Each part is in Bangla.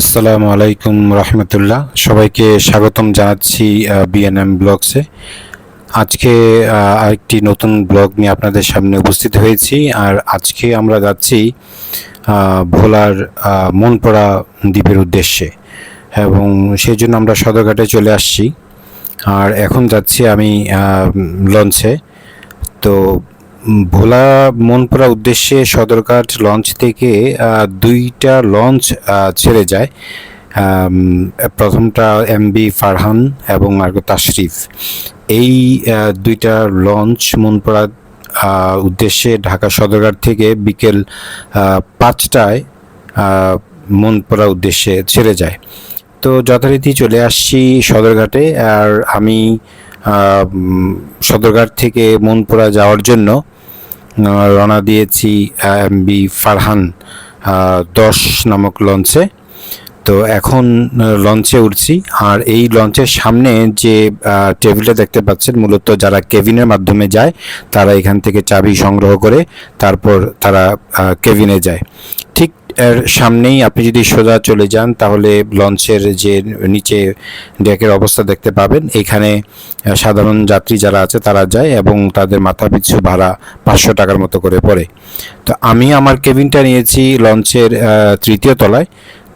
আসসালামু আলাইকুম রহমতুল্লাহ। সবাইকে স্বাগতম জানাচ্ছি বিএনএম ব্লগসে আজকে আরেকটি নতুন ব্লগ নিয়ে আপনাদের সামনে উপস্থিত হয়েছি। আর আজকে আমরা যাচ্ছি ভোলার মনপড়া দ্বীপের উদ্দেশ্যে। এবং সেই জন্য আমরা সদরঘাটে চলে আসছি। আর এখন যাচ্ছি আমি লঞ্চে তো ভোলা মনপুরা উদ্দেশ্যে সদরঘাট লঞ্চ থেকে দুইটা লঞ্চ ছেড়ে যায়। প্রথমটা এমবি ফারহান এবং আর তাশরিফ। এই দুইটা লঞ্চ মনপুরা উদ্দেশ্যে ঢাকা সদরঘাট থেকে বিকেল পাঁচটায় মনপুরা উদ্দেশ্যে ছেড়ে যায়। তো যথারীতি চলে আসছি সদরঘাটে। আর আমি সদরঘাট থেকে মনপুরা যাওয়ার জন্য রওনা দিয়েছি এম বি ফারহান দশ নামক লঞ্চে। তো এখন লঞ্চে উঠছি। আর এই লঞ্চের সামনে যে টেবিলটা দেখতে পাচ্ছেন, মূলত যারা কেবিনের মাধ্যমে যায়, তারা এখান থেকে চাবি সংগ্রহ করে, তারপর তারা কেবিনে যায়। এর সামনেই আপনি যদি সোজা চলে যান, তাহলে লঞ্চের যে নিচে ডেকের অবস্থা দেখতে পাবেন। এখানে সাধারণ যাত্রী যারা আছে, তারা যায় এবং তাদের মাথা পিছু ভাড়া পাঁচশো টাকার মতো করে পড়ে। তো আমি আমার কেবিনটা নিয়েছি লঞ্চের তৃতীয় তলায়।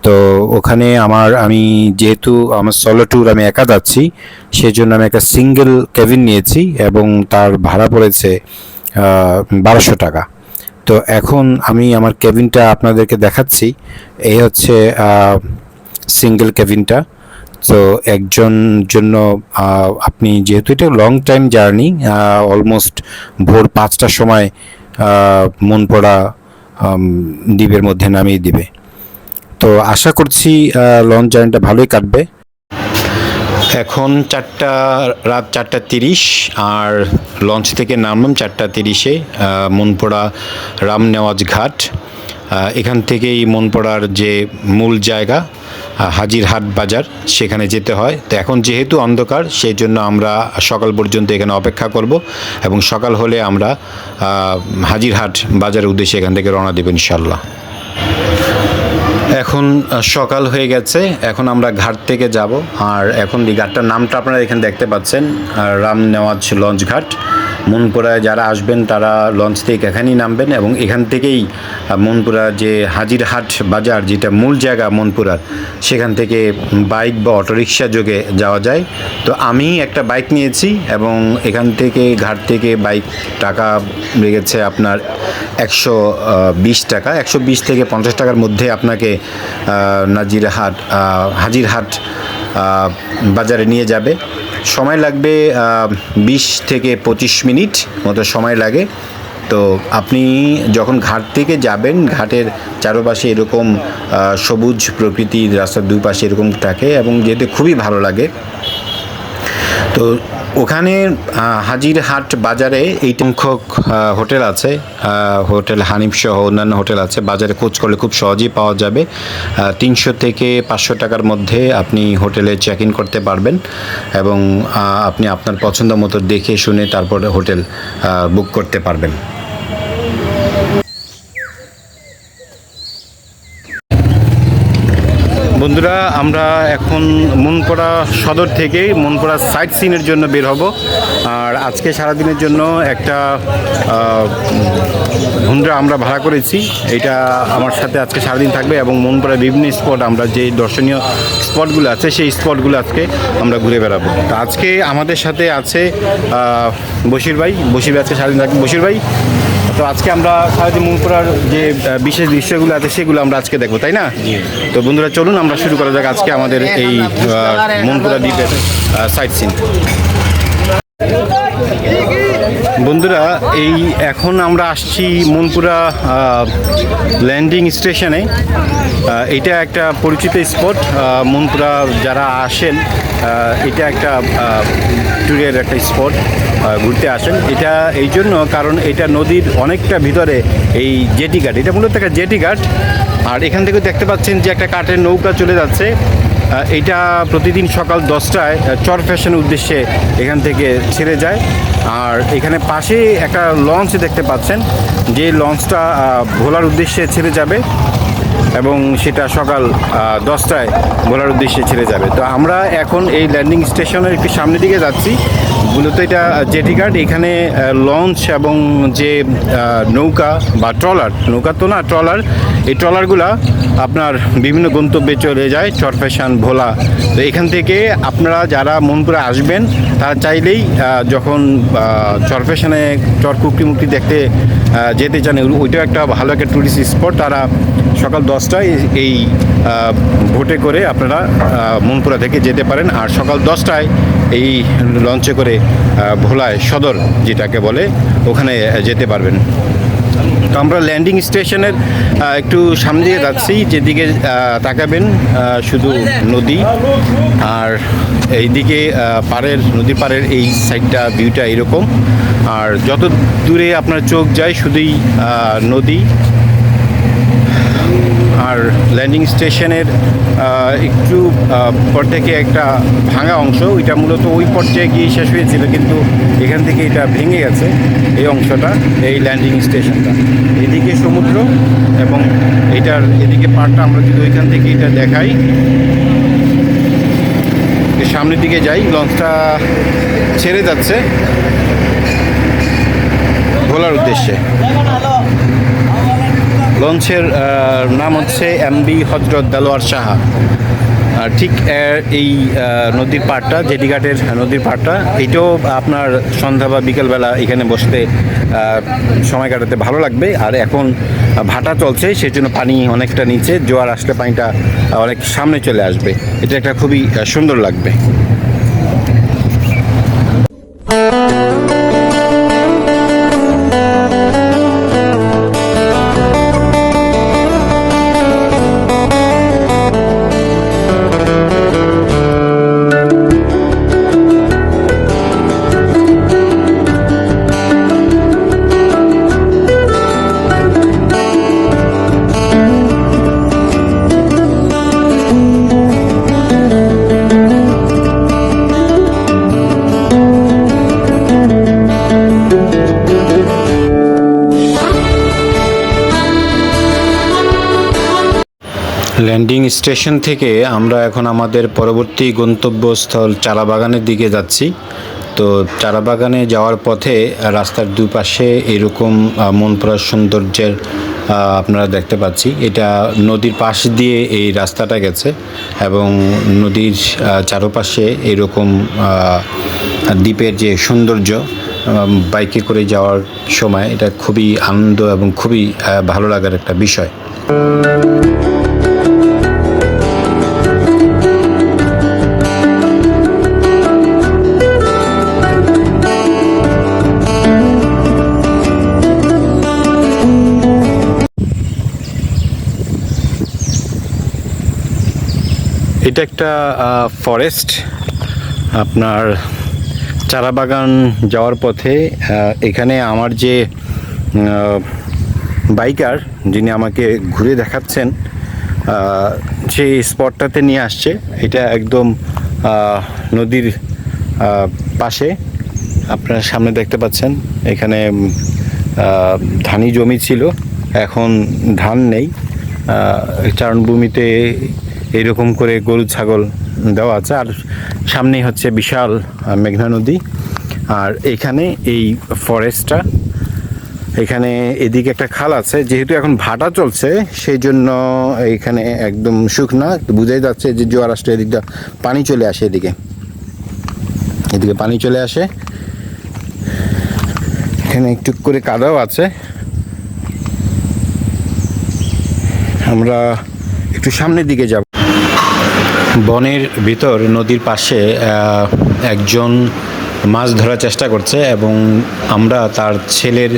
তো ওখানে আমার, আমি যেহেতু আমার সলো ট্যুর আমি একা যাচ্ছি সেই জন্য আমি একটা সিঙ্গেল কেবিন নিয়েছি এবং তার ভাড়া পড়েছে বারোশো টাকা। তো এখন আমি আমার কেবিনটা আপনাদেরকে দেখাচ্ছি। এই হচ্ছে সিঙ্গেল কেবিনটা। তো একজন জন্য আপনি যেহেতু এটা লং টাইম জার্নি অলমোস্ট ভোর পাঁচটার সময় মন পড়া দ্বীপের মধ্যে নামিয়ে দিবে। তো আশা করছি লং জার্নিটা ভালোই কাটবে। এখন চারটা রাত চারটা তিরিশ আর লঞ্চ থেকে নামলাম চারটা তিরিশে মনপড়া রামনেওয়াজ ঘাট। এখান থেকেই মনপড়ার যে মূল জায়গা আহ, হাজিরহাট বাজার সেখানে যেতে হয়। তো এখন যেহেতু অন্ধকার সেই জন্য আমরা সকাল পর্যন্ত এখানে অপেক্ষা করব এবং সকাল হলে আমরা হাজিরহাট বাজারের উদ্দেশ্যে এখান থেকে রওনা দেব ইনশাল্লাহ এখন সকাল হয়ে গেছে, এখন আমরা ঘাট থেকে যাব। আর এখন এই ঘাটটার নামটা আপনারা এখানে দেখতে পাচ্ছেন আর রাম নেওয়াজ লঞ্চ ঘাট। মনপুরায় যারা আসবেন, তারা লঞ্চ থেকে এখানেই নামবেন এবং এখান থেকেই মনপুরা যে হাজিরহাট বাজার, যেটা মূল জায়গা মনপুরার, সেখান থেকে বাইক বা অটোরিকশা যোগে যাওয়া যায়। তো আমি একটা বাইক নিয়েছি এবং এখান থেকে ঘাট থেকে বাইক টাকা লেগেছে আপনার একশো বিশ টাকা। একশো বিশ থেকে পঞ্চাশ টাকার মধ্যে আপনাকে নাজিরহাট হাজিরহাট বাজারে নিয়ে যাবে। সময় লাগবে বিশ থেকে পঁচিশ মিনিট মতো সময় লাগে। তো আপনি যখন ঘাট থেকে যাবেন, ঘাটের চারপাশে এরকম সবুজ প্রকৃতির রাস্তার দুই পাশে এরকম থাকে এবং যেতে খুবই ভালো লাগে। তো ওখানে হাজির হাট বাজারে এই সংখ্যক হোটেল আছে। হোটেল হানিফ সহ অন্যান্য হোটেল আছে। বাজারে খোঁজ করলে খুব সহজেই পাওয়া যাবে। তিনশো থেকে পাঁচশো টাকার মধ্যে আপনি হোটেলে চেক ইন করতে পারবেন এবং আপনি আপনার পছন্দ মতো দেখে শুনে তারপরে হোটেল বুক করতে পারবেন। বন্ধুরা, আমরা এখন মনপড়া সদর থেকে মনপড়া সাইট সিনের জন্য বের হব। আর আজকে সারাদিনের জন্য একটা হুন্ডা আমরা ভাড়া করেছি। এটা আমার সাথে আজকে সারাদিন থাকবে এবং মনপড়া বিভিন্ন স্পট আমরা যে দর্শনীয় স্পটগুলো আছে, সেই স্পটগুলো আজকে আমরা ঘুরে বেড়াবো। তো আজকে আমাদের সাথে আছে বশির ভাই। বশির ভাই আজকে সারাদিন থাকবে বশির ভাই? তো আজকে আমরা সারাদিন মনপুরার যে বিশেষ দৃশ্যগুলো আছে সেগুলো আমরা আজকে দেখব তাই না? তো বন্ধুরা চলুন আমরা শুরু করা যাক আজকে আমাদের এই মনপুরা দ্বীপের সাইট সিন বন্ধুরা, এই এখন আমরা আসছি মনপুরা ল্যান্ডিং স্টেশনে এটা একটা পরিচিত স্পট মনপুরা যারা আসেন এটা একটা ট্যুরের একটা স্পট ঘুরতে আসেন। এটা এই জন্য, কারণ এটা নদীর অনেকটা ভিতরে এই জেটি ঘাট, এটা মূলত একটা জেটি ঘাট। আর এখান থেকে দেখতে পাচ্ছেন যে একটা কাঠের নৌকা চলে যাচ্ছে। এটা প্রতিদিন সকাল দশটায় চর ফ্যাশনের উদ্দেশ্যে এখান থেকে ছেড়ে যায়। আর এখানে পাশে একটা লঞ্চ দেখতে পাচ্ছেন যে লঞ্চটা ভোলার উদ্দেশ্যে ছেড়ে যাবে। এবং সেটা সকাল দশটায় ভোলার উদ্দেশ্যে ছেড়ে যাবে। তো আমরা এখন এই ল্যান্ডিং স্টেশনের একটু সামনের দিকে যাচ্ছি। মূলত এটা জেটি জেটিঘাট এখানে লঞ্চ এবং যে নৌকা বা ট্রলার, নৌকা তো না, ট্রলার, এই ট্রলারগুলা আপনার বিভিন্ন গন্তব্যে চলে যায় চরফ্যাশন ভোলা। তো এখান থেকে আপনারা যারা মনপুরে আসবেন, তারা চাইলেই যখন চরফ্যাশনে চর কুকরি মুক্তি দেখতে যেতে চান, ওইটাও একটা ভালো একটা টুরিস্ট স্পট তারা সকাল দশটায় এই ভোটে করে আপনারা মনপুরা থেকে যেতে পারেন। আর সকাল দশটায় এই লঞ্চে করে ভোলায় সদর যেটাকে বলে, ওখানে যেতে পারবেন। তো আমরা ল্যান্ডিং স্টেশনের একটু সামনে দিকে যাচ্ছি, যেদিকে তাকাবেন শুধু নদী। আর এইদিকে পাড়ের নদী পাড়ের এই সাইডটা ভিউটা এরকম। আর যত দূরে আপনার চোখ যায়, শুধুই নদী। আর ল্যান্ডিং স্টেশনের একটু পর থেকে একটা ভাঙা অংশ, ওইটা মূলত ওই পর্যায়ে গিয়ে শেষ হয়েছিল, কিন্তু এখান থেকে এটা ভেঙে গেছে, এই অংশটা, এই ল্যান্ডিং স্টেশনটা। এদিকে সমুদ্র এবং এটার এদিকে পাড়টা আমরা যদি ওইখান থেকে এটা দেখাই সামনের দিকে যাই, লঞ্চটা ছেড়ে যাচ্ছে, ভোলার উদ্দেশ্যে। লঞ্চের নাম হচ্ছে এমবি হজরত দেলোয়ার সাহা। ঠিক এই নদীর পাড়টা, জেডিঘাটের নদীর পাড়টা এটাও আপনার সন্ধ্যা বা বিকেলবেলা এখানে বসতে সময় কাটাতে ভালো লাগবে। আর এখন ভাটা চলছে সেই জন্য পানি অনেকটা নিচে, জোয়ার আসলে পানিটা অনেক সামনে চলে আসবে। এটা একটা খুবই সুন্দর লাগবে। ল্যান্ডিং স্টেশন থেকে আমরা এখন আমাদের পরবর্তী গন্তব্যস্থল চারাবাগানের দিকে যাচ্ছি। তো চারাবাগানে যাওয়ার পথে রাস্তার দুপাশে এরকম আহ, মন পড়া সৌন্দর্যের আপনারা দেখতে পাচ্ছি। এটা নদীর পাশ দিয়ে এই রাস্তাটা গেছে এবং নদীর চারপাশে এরকম দ্বীপের যে সৌন্দর্য বাইকে করে যাওয়ার সময় এটা খুবই আনন্দ এবং খুবই ভালো লাগার একটা বিষয়। এটা একটা ফরেস্ট আপনার চারা বাগান যাওয়ার পথে এখানে আমার যে বাইকার যিনি আমাকে ঘুরে দেখাচ্ছেন সেই স্পটটাতে নিয়ে আসছে। এটা একদম নদীর পাশে। আপনারা সামনে দেখতে পাচ্ছেন, এখানে ধানি জমি ছিল। এখন ধান নেই। চারণভূমিতে এইরকম করে গরু, ছাগল দেওয়া আছে। আর সামনেই হচ্ছে বিশাল মেঘনা নদী। আর এখানে এই ফরেস্টটা এখানে এদিকে একটা খাল আছে। যেহেতু এখন ভাটা চলছে সেই জন্য এখানে একদম শুকনা। বুঝাই যাচ্ছে যে জোয়ার আসলে এদিকটা পানি চলে আসে এদিকে। এদিকে পানি চলে আসে। এখানে একটু করে কাদাও আছে। আমরা একটু সামনের দিকে যাব। বনের ভিতর, নদীর পাশে একজন মাছ ধরার চেষ্টা করছে এবং আমরা তার ছেলের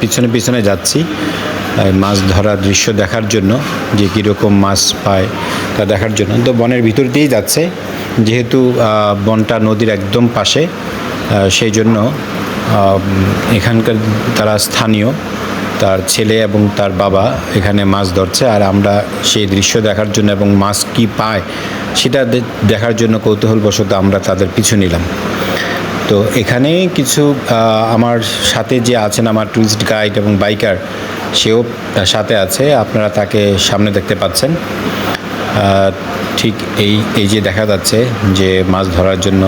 পিছনে পিছনে যাচ্ছি মাছ ধরার দৃশ্য দেখার জন্য, যে কীরকম মাছ পায় তা দেখার জন্য। তো বনের ভিতর দিয়েই যাচ্ছে, যেহেতু বনটা নদীর একদম পাশে সেই জন্য এখানকার তারা স্থানীয়। তার ছেলে এবং তার বাবা এখানে মাছ ধরছে, আর আমরা সেই দৃশ্য দেখার জন্য এবং মাছ কি পায় সেটা দেখার জন্য কৌতূহলবশত আমরা তাদের পিছু নিলাম। তো এখানে কিছু আমার সাথে যে আছেন আমার ট্যুরিস্ট গাইড এবং বাইকার সেও তার সাথে আছে, আপনারা তাকে সামনে দেখতে পাচ্ছেন। ঠিক এই এই যে দেখা যাচ্ছে যে মাছ ধরার জন্য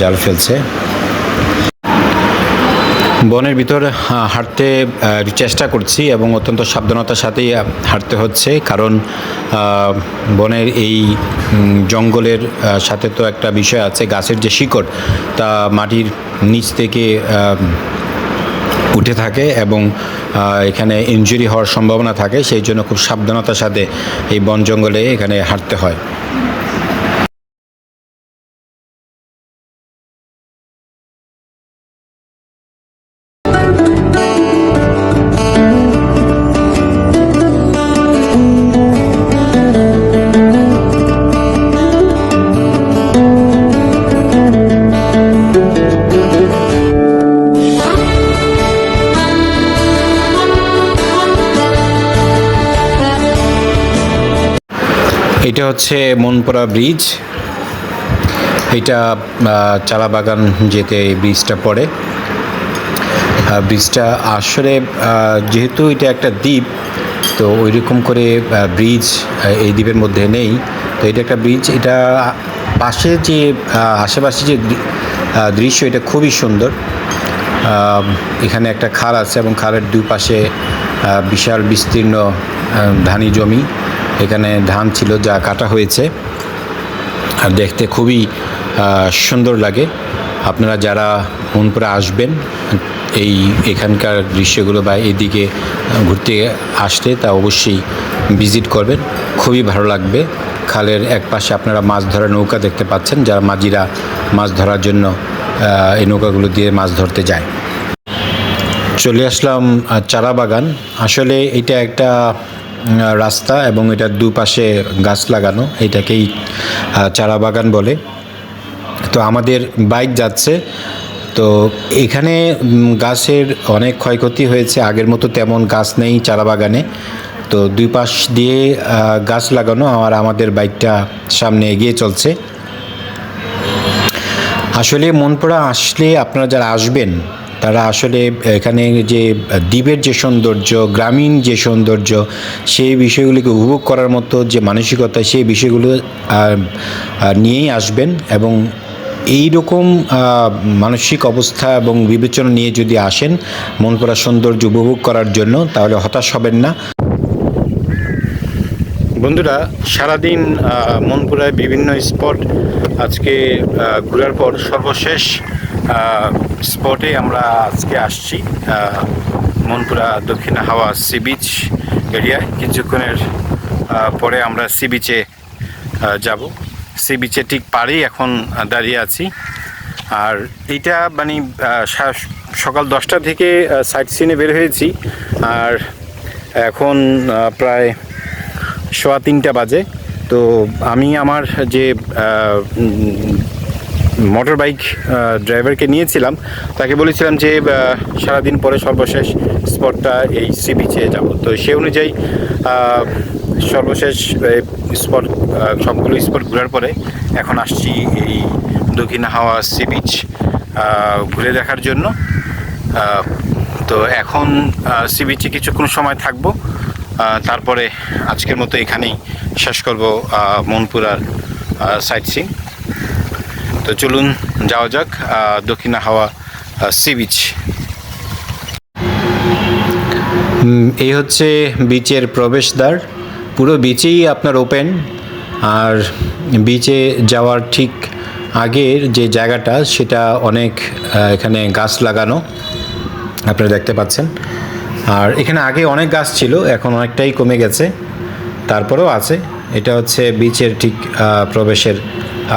জাল ফেলছে। বনের ভিতর হাঁটতে চেষ্টা করছি এবং অত্যন্ত সাবধানতার সাথেই হাঁটতে হচ্ছে। কারণ বনের এই জঙ্গলের সাথে তো একটা বিষয় আছে, গাছের যে শিকড়, তা মাটির নিচ থেকে উঠে থাকে এবং এখানে ইনজুরি হওয়ার সম্ভাবনা থাকে। সেই জন্য খুব সাবধানতার সাথে এই বন জঙ্গলে এখানে হাঁটতে হয়। এটা হচ্ছে মনপুরা ব্রিজ। এটা আহ, চালা বাগান যেতে এই ব্রিজটা পড়ে। ব্রিজটা আসলে যেহেতু এটা একটা দ্বীপ তো ওই রকম করে ব্রিজ এই দ্বীপের মধ্যে নেই। তো এটা একটা ব্রিজ এটা পাশে যে আশেপাশে যে দৃশ্য এটা খুবই সুন্দর। এখানে একটা খাল আছে এবং খালের দুই পাশে বিশাল বিস্তীর্ণ ধানি জমি। এখানে ধান ছিল, যা কাটা হয়েছে। আর দেখতে খুবই সুন্দর লাগে। আপনারা যারা মনপুরে আসবেন, এই এখানকার দৃশ্যগুলো বা এদিকে ঘুরতে আসতে, তা অবশ্যই ভিজিট করবেন। খুবই ভালো লাগবে। খালের এক পাশে আপনারা মাছ ধরার নৌকা দেখতে পাচ্ছেন, যারা মাঝিরা মাছ ধরার জন্য এই নৌকাগুলো দিয়ে মাছ ধরতে যায়। চলে আসলাম চারা বাগান আসলে এটা একটা রাস্তা এবং এটার দুপাশে গাছ লাগানো, এটাকেই চারা বাগান বলে। তো আমাদের বাইক যাচ্ছে। তো এখানে গাছের অনেক ক্ষয়ক্ষতি হয়েছে। আগের মতো তেমন গাছ নেই চারা বাগানে। তো দুই পাশ দিয়ে গাছ লাগানো আর আমাদের বাইকটা সামনে এগিয়ে চলছে। আসলে মনপুরা আসলে আপনারা যারা আসবেন তারা আসলে এখানে যে দ্বীপের যে সৌন্দর্য, গ্রামীণ যে সৌন্দর্য, সেই বিষয়গুলিকে উপভোগ করার মতো যে মানসিকতা, সেই বিষয়গুলো নিয়েই আসবেন এবং এই রকম মানসিক অবস্থা এবং বিবেচনা নিয়ে যদি আসেন, মন মনপুরা সৌন্দর্য উপভোগ করার জন্য, তাহলে হতাশ হবেন না। বন্ধুরা, সারাদিন মনপুরায় বিভিন্ন স্পট আজকে ঘোরার পর সর্বশেষ স্পটে আমরা আজকে আসছি মনপুরা দক্ষিণ হাওয়া সি বিচ এরিয়ায় কিছুক্ষণের পরে আমরা সি বিচে যাব। সি বিচে ঠিক পাড়েই এখন দাঁড়িয়ে আছি। আর এইটা মানে সকাল দশটা থেকে সাইট সিনে বের হয়েছি। আর এখন প্রায় সোয়া তিনটা বাজে। তো আমি আমার যে মোটর বাইক ড্রাইভারকে নিয়েছিলাম। তাকে বলেছিলাম যে সারাদিন পরে সর্বশেষ স্পটটা এই সি বিচে যাব। তো সে অনুযায়ী সর্বশেষ স্পট সবগুলো স্পট ঘোরার পরে এখন আসছি এই দক্ষিণ হাওয়া সি বিচ ঘুরে দেখার জন্য। তো এখন সি বিচে কিছুক্ষণ সময় থাকব। তারপরে আজকের মতো এখানেই শেষ করব মনপুরার সাইট সিং তো চলুন যাওয়া যাক দক্ষিণা হাওয়া সি বিচ। এই হচ্ছে বিচের প্রবেশদ্বার। পুরো বিচেই আপনার ওপেন। আর বিচে যাওয়ার ঠিক আগের যে জায়গাটা, সেটা অনেক এখানে গাছ লাগানো আপনারা দেখতে পাচ্ছেন। আর এখানে আগে অনেক গাছ ছিল, এখন অনেকটাই কমে গেছে। তারপরেও আছে। এটা হচ্ছে বিচের ঠিক প্রবেশের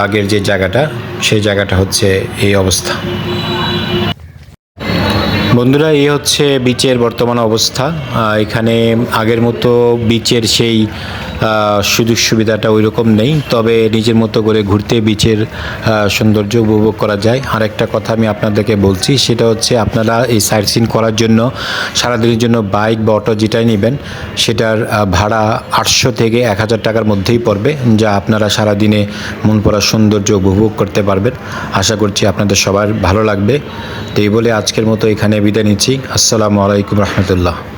আগের যে জায়গাটা, সেই জায়গাটা হচ্ছে এই অবস্থা। বন্ধুরা, এই হচ্ছে বিচের বর্তমান অবস্থা। এখানে আগের মতো বিচের সেই সুযোগ সুবিধাটা ওই রকম নেই। তবে নিজের মতো করে ঘুরতে বিচের সৌন্দর্য উপভোগ করা যায়। আর একটা কথা আমি আপনাদেরকে বলছি, সেটা হচ্ছে আপনারা এই সাইট সিন করার জন্য, সারাদিনের জন্য বাইক বা অটো যেটাই নেবেন, সেটার ভাড়া আটশো থেকে এক হাজার টাকার মধ্যেই পড়বে, যা আপনারা সারাদিনে মন পড়ার সৌন্দর্য উপভোগ করতে পারবেন। আশা করছি আপনাদের সবার ভালো লাগবে। তো এই বলে আজকের মতো এখানে বিদায় নিচ্ছি। আসসালামু আলাইকুম রহমতুল্লাহ।